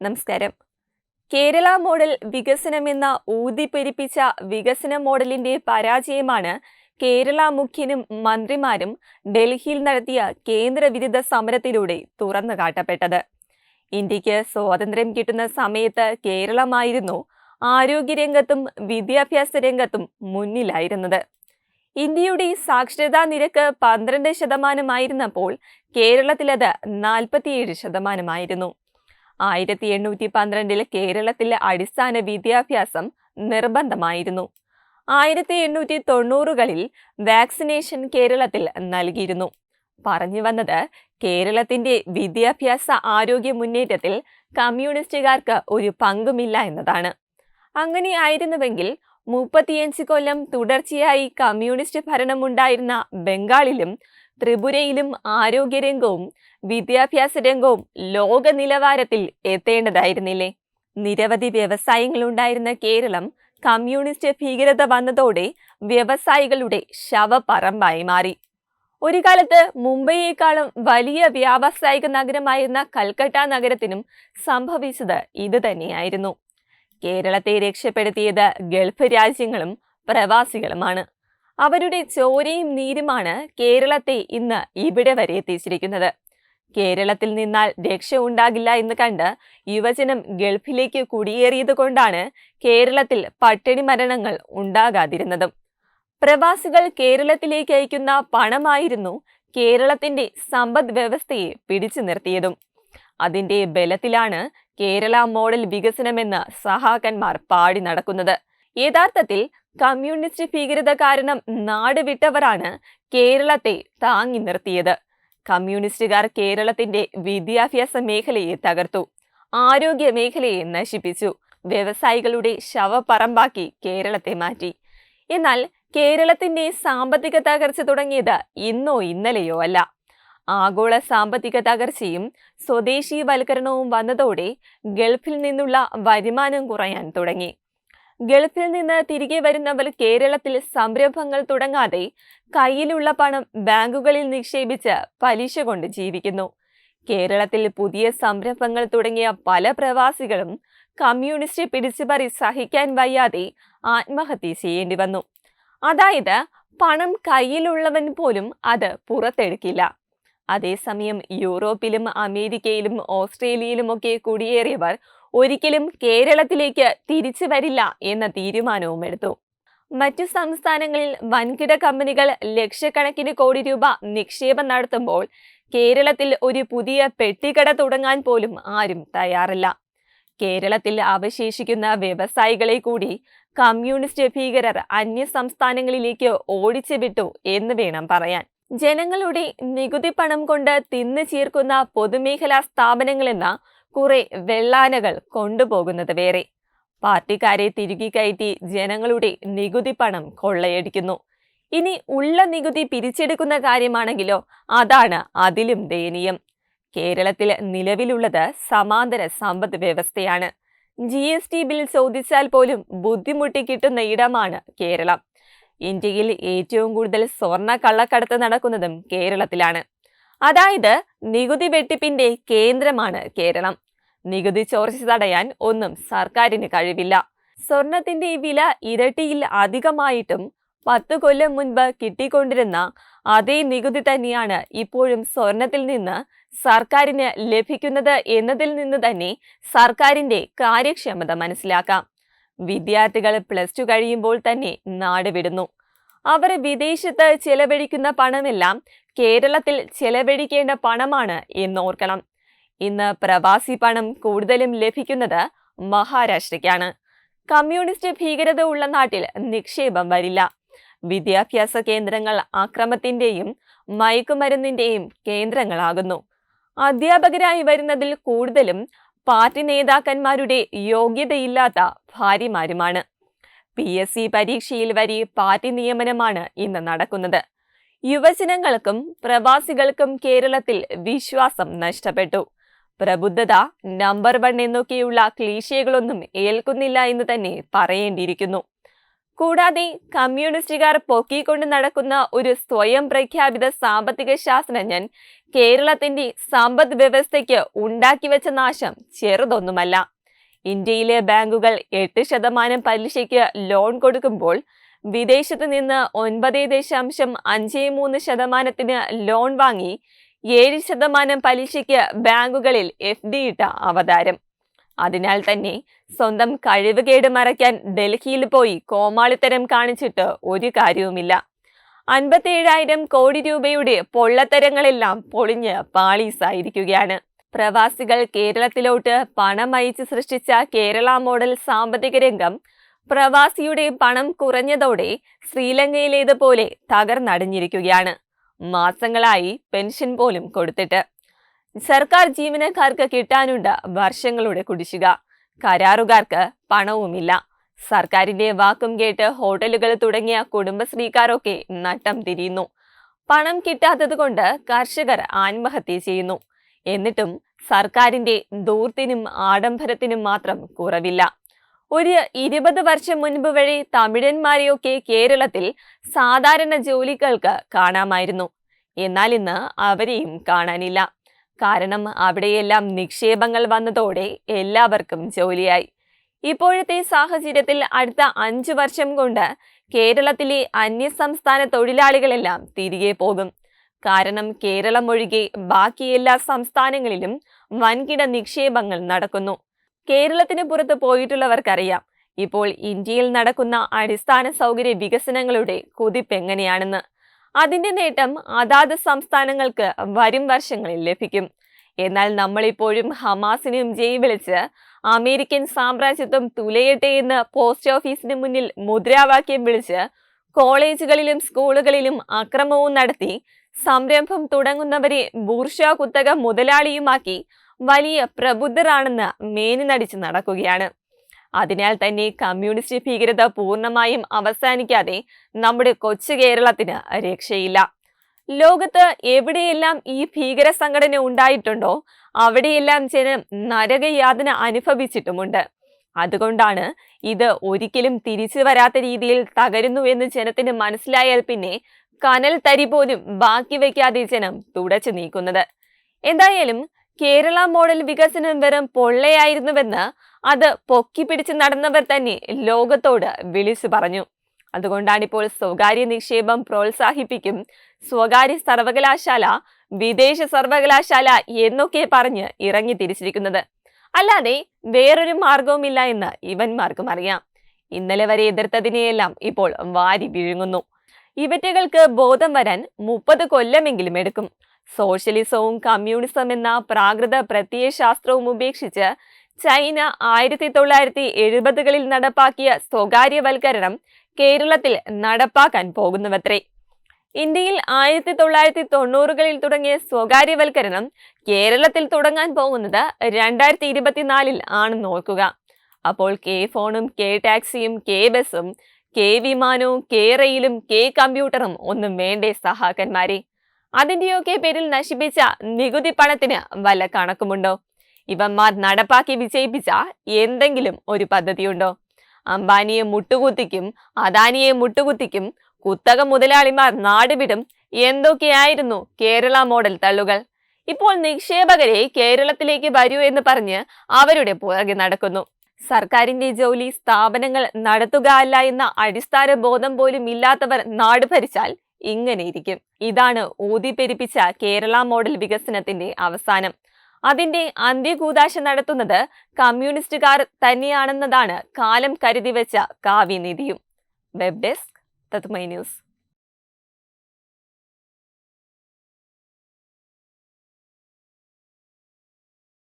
നമസ്കാരം. കേരള മോഡൽ വികസനമെന്ന ഊതിപ്പെരിപ്പിച്ച വികസന മോഡലിന്റെ പരാജയമാണ് കേരള മുഖ്യനും മന്ത്രിമാരും ഡൽഹിയിൽ നടത്തിയ കേന്ദ്രവിരുദ്ധ സമരത്തിലൂടെ തുറന്നു കാട്ടപ്പെട്ടത്. ഇന്ത്യയ്ക്ക് സ്വാതന്ത്ര്യം കിട്ടുന്ന സമയത്ത് കേരളമായിരുന്നു ആരോഗ്യരംഗത്തും വിദ്യാഭ്യാസ രംഗത്തും മുന്നിലായിരുന്നത്. ഇന്ത്യയുടെ സാക്ഷരതാ നിരക്ക് പന്ത്രണ്ട് ശതമാനമായിരുന്നപ്പോൾ കേരളത്തിലത് നാൽപ്പത്തിയേഴ് ശതമാനമായിരുന്നു. ആയിരത്തി എണ്ണൂറ്റി പന്ത്രണ്ടിൽ കേരളത്തിലെ അടിസ്ഥാന വിദ്യാഭ്യാസം നിർബന്ധമായിരുന്നു. ആയിരത്തി എണ്ണൂറ്റി തൊണ്ണൂറുകളിൽ വാക്സിനേഷൻ കേരളത്തിൽ നൽകിയിരുന്നു. പറഞ്ഞു വന്നത് കേരളത്തിന്റെ വിദ്യാഭ്യാസ ആരോഗ്യ മുന്നേറ്റത്തിൽ കമ്മ്യൂണിസ്റ്റുകാർക്ക് ഒരു പങ്കുമില്ല എന്നതാണ്. അങ്ങനെയായിരുന്നുവെങ്കിൽ മുപ്പത്തിയഞ്ച് കൊല്ലം തുടർച്ചയായി കമ്മ്യൂണിസ്റ്റ് ഭരണമുണ്ടായിരുന്ന ബംഗാളിലും ത്രിപുരയിലും ആരോഗ്യരംഗവും വിദ്യാഭ്യാസ രംഗവും ലോക നിലവാരത്തിൽ എത്തേണ്ടതായിരുന്നില്ലേ? നിരവധി വ്യവസായങ്ങളുണ്ടായിരുന്ന കേരളം കമ്മ്യൂണിസ്റ്റ് ഭീകരത വന്നതോടെ വ്യവസായികളുടെ ശവപ്പറമ്പായി മാറി. ഒരു കാലത്ത് മുംബൈയേക്കാളും വലിയ വ്യാവസായിക നഗരമായിരുന്ന കൽക്കട്ട നഗരത്തിനും സംഭവിച്ചത് ഇത് തന്നെയായിരുന്നു. കേരളത്തെ രക്ഷപ്പെടുത്തിയത് ഗൾഫ് രാജ്യങ്ങളും പ്രവാസികളുമാണ്. അവരുടെ ചോരയും നീരുമാണ് കേരളത്തെ ഇന്ന് ഇവിടെ വരെ എത്തിച്ചിരിക്കുന്നത്. കേരളത്തിൽ നിന്നാൽ രക്ഷ ഉണ്ടാകില്ല എന്ന് കണ്ട് യുവജനം ഗൾഫിലേക്ക് കുടിയേറിയത് കൊണ്ടാണ് കേരളത്തിൽ പട്ടിണി മരണങ്ങൾ ഉണ്ടാകാതിരുന്നതും. പ്രവാസികൾ കേരളത്തിലേക്ക് അയക്കുന്ന പണമായിരുന്നു കേരളത്തിന്റെ സമ്പദ് വ്യവസ്ഥയെ പിടിച്ചു നിർത്തിയതും. അതിന്റെ ബലത്തിലാണ് കേരള മോഡൽ വികസനമെന്ന് സഹാക്കന്മാർ പാടി നടക്കുന്നത്. യഥാർത്ഥത്തിൽ കമ്മ്യൂണിസ്റ്റ് ഭീകരത കാരണം നാട് വിട്ടവരാണ് കേരളത്തെ താങ്ങി നിർത്തിയത്. കമ്മ്യൂണിസ്റ്റുകാർ കേരളത്തിന്റെ വിദ്യാഭ്യാസ മേഖലയെ തകർത്തു. ആരോഗ്യ മേഖലയെ നശിപ്പിച്ചു. വ്യവസായികളുടെ ശവപ്പറമ്പാക്കി കേരളത്തെ മാറ്റി. എന്നാൽ കേരളത്തിന്റെ സാമ്പത്തിക തകർച്ച തുടങ്ങിയത് ഇന്നോ ഇന്നലെയോ അല്ല. ആഗോള സാമ്പത്തിക തകർച്ചയും സ്വദേശീവൽക്കരണവും വന്നതോടെ ഗൾഫിൽ നിന്നുള്ള വരുമാനം കുറയാൻ തുടങ്ങി. ഗൾഫിൽ നിന്ന് തിരികെ വരുന്നവർ കേരളത്തിൽ സംരംഭങ്ങൾ തുടങ്ങാതെ കയ്യിലുള്ള പണം ബാങ്കുകളിൽ നിക്ഷേപിച്ച് പലിശ കൊണ്ട് ജീവിക്കുന്നു. കേരളത്തിൽ പുതിയ സംരംഭങ്ങൾ തുടങ്ങിയ പല പ്രവാസികളും കമ്മ്യൂണിസ്റ്റ് പിടിച്ചുപറി സഹിക്കാൻ വയ്യാതെ ആത്മഹത്യ ചെയ്യേണ്ടി വന്നു. അതായത് പണം കയ്യിലുള്ളവൻ പോലും അത് പുറത്തെടുക്കില്ല. അതേസമയം യൂറോപ്പിലും അമേരിക്കയിലും ഓസ്ട്രേലിയയിലുമൊക്കെ കുടിയേറിയവർ ഒരിക്കലും കേരളത്തിലേക്ക് തിരിച്ചു വരില്ല എന്ന തീരുമാനവും എടുത്തു. മറ്റു സംസ്ഥാനങ്ങളിൽ വൻകിട കമ്പനികൾ ലക്ഷക്കണക്കിന് കോടി രൂപ നിക്ഷേപം നടത്തുമ്പോൾ കേരളത്തിൽ ഒരു പുതിയ പെട്ടിക്കട തുടങ്ങാൻ പോലും ആരും തയ്യാറല്ല. കേരളത്തിൽ അവശേഷിക്കുന്ന വ്യവസായികളെ കൂടി കമ്മ്യൂണിസ്റ്റ് ഭീകരർ അന്യ സംസ്ഥാനങ്ങളിലേക്ക് ഓടിച്ചു വിട്ടു എന്ന് വേണം പറയാൻ. ജനങ്ങളുടെ നികുതി പണം കൊണ്ട് തിന്നു ചീർക്കുന്ന പൊതുമേഖലാ സ്ഥാപനങ്ങളെന്ന കുറെ വെള്ളാനകൾ കൊണ്ടുപോകുന്നത് വേറെ. പാർട്ടിക്കാരെ തിരുകി കയറ്റി ജനങ്ങളുടെ നികുതി പണം കൊള്ളയടിക്കുന്നു. ഇനി ഉള്ള നികുതി പിരിച്ചെടുക്കുന്ന കാര്യമാണെങ്കിലോ അതാണ് അതിലും ദയനീയം. കേരളത്തിൽ നിലവിലുള്ളത് സമാന്തര സമ്പദ് വ്യവസ്ഥയാണ്. ജി എസ് ടി ബിൽ ചോദിച്ചാൽ പോലും ബുദ്ധിമുട്ടി കിട്ടുന്ന ഇടമാണ് കേരളം. ഇന്ത്യയിൽ ഏറ്റവും കൂടുതൽ സ്വർണ കള്ളക്കടത്ത് നടക്കുന്നതും കേരളത്തിലാണ്. അതായത് നികുതി വെട്ടിപ്പിന്റെ കേന്ദ്രമാണ് കേരളം. നികുതി ചോർച്ച തടയാൻ ഒന്നും സർക്കാരിന് കഴിവില്ല. സ്വർണത്തിന്റെ വില ഇരട്ടിയിൽ അധികമായിട്ടും പത്തു കൊല്ലം മുൻപ് കിട്ടിക്കൊണ്ടിരുന്ന അതേ നികുതി തന്നെയാണ് ഇപ്പോഴും സ്വർണത്തിൽ നിന്ന് സർക്കാരിന് ലഭിക്കുന്നത് എന്നതിൽ നിന്ന് തന്നെ സർക്കാരിന്റെ കാര്യക്ഷമത മനസ്സിലാക്കാം. വിദ്യാർത്ഥികൾ പ്ലസ് ടു കഴിയുമ്പോൾ തന്നെ നാട് വിടുന്നു. അവർ വിദേശത്ത് ചെലവഴിക്കുന്ന പണമെല്ലാം കേരളത്തിൽ ചെലവഴിക്കേണ്ട പണമാണ് എന്നോർക്കണം. ഇന്ന് പ്രവാസി പണം കൂടുതലും ലഭിക്കുന്നത് മഹാരാഷ്ട്രയ്ക്കാണ്. കമ്മ്യൂണിസ്റ്റ് ഭീകരത ഉള്ള നാട്ടിൽ നിക്ഷേപം വരില്ല. വിദ്യാഭ്യാസ കേന്ദ്രങ്ങൾ അക്രമത്തിന്റെയും മയക്കുമരുന്നിന്റെയും കേന്ദ്രങ്ങളാകുന്നു. അധ്യാപകരായി വരുന്നതിൽ കൂടുതലും പാർട്ടി നേതാക്കന്മാരുടെ യോഗ്യതയില്ലാത്ത ഭാര്യമാരുമാണ്. പി എസ് സി പരീക്ഷയിൽ വരി പാർട്ടി നിയമനമാണ് ഇന്ന് നടക്കുന്നത്. യുവജനങ്ങൾക്കും പ്രവാസികൾക്കും കേരളത്തിൽ വിശ്വാസം നഷ്ടപ്പെട്ടു. പ്രബുദ്ധത നമ്പർ വൺ എന്നൊക്കെയുള്ള ക്ലീശകളൊന്നും ഏൽക്കുന്നില്ല എന്ന് തന്നെ പറയേണ്ടിയിരിക്കുന്നു. കൂടാതെ കമ്മ്യൂണിസ്റ്റുകാർ പൊക്കിക്കൊണ്ട് നടക്കുന്ന ഒരു സ്വയം പ്രഖ്യാപിത സാമ്പത്തിക ശാസ്ത്രജ്ഞൻ കേരളത്തിന്റെ സമ്പദ് വ്യവസ്ഥയ്ക്ക് ഉണ്ടാക്കിവെച്ച നാശം ചെറുതൊന്നുമല്ല. ഇന്ത്യയിലെ ബാങ്കുകൾ എട്ട് ശതമാനം പലിശയ്ക്ക് ലോൺ കൊടുക്കുമ്പോൾ വിദേശത്ത് നിന്ന് ഒൻപത് ദശാംശം അഞ്ച് മൂന്ന് ശതമാനത്തിന് ലോൺ വാങ്ങി ഏഴ് ശതമാനം പലിശയ്ക്ക് ബാങ്കുകളിൽ എഫ് ഡി ഇട്ട അവതാരം. അതിനാൽ തന്നെ സ്വന്തം കഴിവുകേട് മറയ്ക്കാൻ ഡൽഹിയിൽ പോയി കോമാളിത്തരം കാണിച്ചിട്ട് ഒരു കാര്യവുമില്ല. അൻപത്തിയേഴായിരം കോടി രൂപയുടെ പൊള്ളത്തരങ്ങളെല്ലാം പൊളിഞ്ഞ് പാളീസായിരിക്കുകയാണ്. പ്രവാസികൾ കേരളത്തിലോട്ട് പണം അയച്ച് സൃഷ്ടിച്ച കേരള മോഡൽ സാമ്പത്തിക രംഗം പ്രവാസിയുടെ പണം കുറഞ്ഞതോടെ ശ്രീലങ്കയിലേതുപോലെ തകർന്നടിഞ്ഞിരിക്കുകയാണ്. മാസങ്ങളായി പെൻഷൻ പോലും കൊടുത്തിട്ട്. സർക്കാർ ജീവനക്കാർക്ക് കിട്ടാനുണ്ട് വർഷങ്ങളുടെ കുടിശ്ശിക. കരാറുകാർക്ക് പണവുമില്ല. സർക്കാരിന്റെ വാക്കും കേട്ട് ഹോട്ടലുകൾ തുടങ്ങിയ കുടുംബശ്രീക്കാരൊക്കെ നട്ടം തിരിയുന്നു. പണം കിട്ടാത്തത് കൊണ്ട് കർഷകർ ആത്മഹത്യ ചെയ്യുന്നു. എന്നിട്ടും സർക്കാരിന്റെ ദൂർത്തിനും ആഡംബരത്തിനും മാത്രം കുറവില്ല. ഒരു ഇരുപത് വർഷം മുൻപ് വഴി തമിഴന്മാരെയൊക്കെ കേരളത്തിൽ സാധാരണ ജോലികൾക്ക് കാണാമായിരുന്നു. എന്നാൽ ഇന്ന് അവരെയും കാണാനില്ല. കാരണം അവിടെയെല്ലാം നിക്ഷേപങ്ങൾ വന്നതോടെ എല്ലാവർക്കും ജോലിയായി. ഇപ്പോഴത്തെ സാഹചര്യത്തിൽ അടുത്ത അഞ്ചു വർഷം കൊണ്ട് കേരളത്തിലെ അന്യസംസ്ഥാന തൊഴിലാളികളെല്ലാം തിരികെ പോകും. കാരണം കേരളം ഒഴികെ ബാക്കി എല്ലാ സംസ്ഥാനങ്ങളിലും വൻകിട നിക്ഷേപങ്ങൾ നടക്കുന്നു. കേരളത്തിന് പുറത്ത് പോയിട്ടുള്ളവർക്കറിയാം ഇപ്പോൾ ഇന്ത്യയിൽ നടക്കുന്ന അടിസ്ഥാന സൗകര്യ വികസനങ്ങളുടെ കുതിപ്പ് എങ്ങനെയാണെന്ന്. അതിന്റെ നേട്ടം അതാത് സംസ്ഥാനങ്ങൾക്ക് വരും വർഷങ്ങളിൽ ലഭിക്കും. എന്നാൽ നമ്മളിപ്പോഴും ഹമാസിനെയും ജയ് വിളിച്ച് അമേരിക്കൻ സാമ്രാജ്യത്വം തുലയട്ടെ എന്ന് പോസ്റ്റ് ഓഫീസിന് മുന്നിൽ മുദ്രാവാക്യം വിളിച്ച് കോളേജുകളിലും സ്കൂളുകളിലും അക്രമവും നടത്തി സംരംഭം തുടങ്ങുന്നവരെ ബൂർഷ കുത്തക മുതലാളിയുമാക്കി വലിയ പ്രബുദ്ധരാണെന്ന് മേനി നടിച്ച് നടക്കുകയാണ്. അതിനാൽ തന്നെ കമ്മ്യൂണിസ്റ്റ് ഭീകരത പൂർണമായും അവസാനിക്കാതെ നമ്മുടെ കൊച്ചു കേരളത്തിന് രക്ഷയില്ല. ലോകത്ത് എവിടെയെല്ലാം ഈ ഭീകര സംഘടന ഉണ്ടായിട്ടുണ്ടോ അവിടെയെല്ലാം ജനം നരകയാതന അനുഭവിച്ചിട്ടുമുണ്ട്. അതുകൊണ്ടാണ് ഇത് ഒരിക്കലും തിരിച്ചു വരാത്ത രീതിയിൽ തകരുന്നു എന്ന് ജനത്തിന് മനസ്സിലായാൽ പിന്നെ കനൽ തരി പോലും ബാക്കി വയ്ക്കാതെ ജനം തുടച്ചു നീക്കുന്നത്. എന്തായാലും കേരള മോഡൽ വികസനം വെറും പൊള്ളയായിരുന്നുവെന്ന് അത് പൊക്കിപ്പിടിച്ച് നടന്നവർ തന്നെ ലോകത്തോട് വിളിച്ചു പറഞ്ഞു. അതുകൊണ്ടാണിപ്പോൾ സ്വകാര്യ നിക്ഷേപം പ്രോത്സാഹിപ്പിക്കും സ്വകാര്യ സർവകലാശാല വിദേശ സർവകലാശാല എന്നൊക്കെ പറഞ്ഞ് ഇറങ്ങി തിരിച്ചിരിക്കുന്നത്. അല്ലാതെ വേറൊരു മാർഗവുമില്ല എന്ന് ഇവന്മാർക്കും അറിയാം. ഇന്നലെ വരെ എതിർത്തതിനെയെല്ലാം ഇപ്പോൾ വാരി വിഴുങ്ങുന്നു. ഇവറ്റകൾക്ക് ബോധം വരാൻ മുപ്പത് കൊല്ലമെങ്കിലും എടുക്കും. സോഷ്യലിസവും കമ്മ്യൂണിസം എന്ന പ്രാകൃത പ്രത്യയശാസ്ത്രവും ഉപേക്ഷിച്ച് ചൈന ആയിരത്തി തൊള്ളായിരത്തി എഴുപതുകളിൽ നടപ്പാക്കിയ സ്വകാര്യവൽക്കരണം കേരളത്തിൽ നടപ്പാക്കാൻ പോകുന്നുവത്രേ. ഇന്ത്യയിൽ ആയിരത്തി തൊള്ളായിരത്തി തൊണ്ണൂറുകളിൽ തുടങ്ങിയ സ്വകാര്യവൽക്കരണം കേരളത്തിൽ തുടങ്ങാൻ പോകുന്നത് രണ്ടായിരത്തി ഇരുപത്തിനാലിൽ ആണ് നോക്കുക അപ്പോൾ കെ ഫോണും കെ ടാക്സിയും കെ ബസ്സും കെ വിമാനവും കെ റെയിലും കെ കമ്പ്യൂട്ടറും ഒന്നും വേണ്ടേ സഹാക്കന്മാരെ. അതിന്റെയൊക്കെ പേരിൽ നശിപ്പിച്ച നികുതി പണത്തിന് വല്ല കണക്കുമുണ്ടോ? ഇവന്മാർ നടപ്പാക്കി വിജയിപ്പിച്ച എന്തെങ്കിലും ഒരു പദ്ധതിയുണ്ടോ? അംബാനിയെ മുട്ടുകുത്തിക്കും അദാനിയെ മുട്ടുകുത്തിക്കും കുത്തക മുതലാളിമാർ നാടുവിടും എന്തൊക്കെയായിരുന്നു കേരള മോഡൽ തള്ളുകൾ? ഇപ്പോൾ നിക്ഷേപകരെ കേരളത്തിലേക്ക് വരൂ എന്ന് പറഞ്ഞ് അവരുടെ പുറകെ നടക്കുന്നു. സർക്കാരിന്റെ ജോലി സ്ഥാപനങ്ങൾ നടത്തുക അല്ല എന്ന അടിസ്ഥാന ബോധം പോലും ഇല്ലാത്തവർ നാട് ഭരിച്ചാൽ ഇങ്ങനെയിരിക്കും. ഇതാണ് ഊതിപ്പെരിപ്പിച്ച കേരള മോഡൽ വികസനത്തിന്റെ അവസാനം. അതിന്റെ അന്ത്യകൂതാശ നടത്തുന്നത് കമ്മ്യൂണിസ്റ്റുകാർ തന്നെയാണെന്നതാണ് കാലം കരുതി വെച്ച കാവ്യനിധിയും വെബ് ഡെസ്ക് തത്മൈ ന്യൂസ്.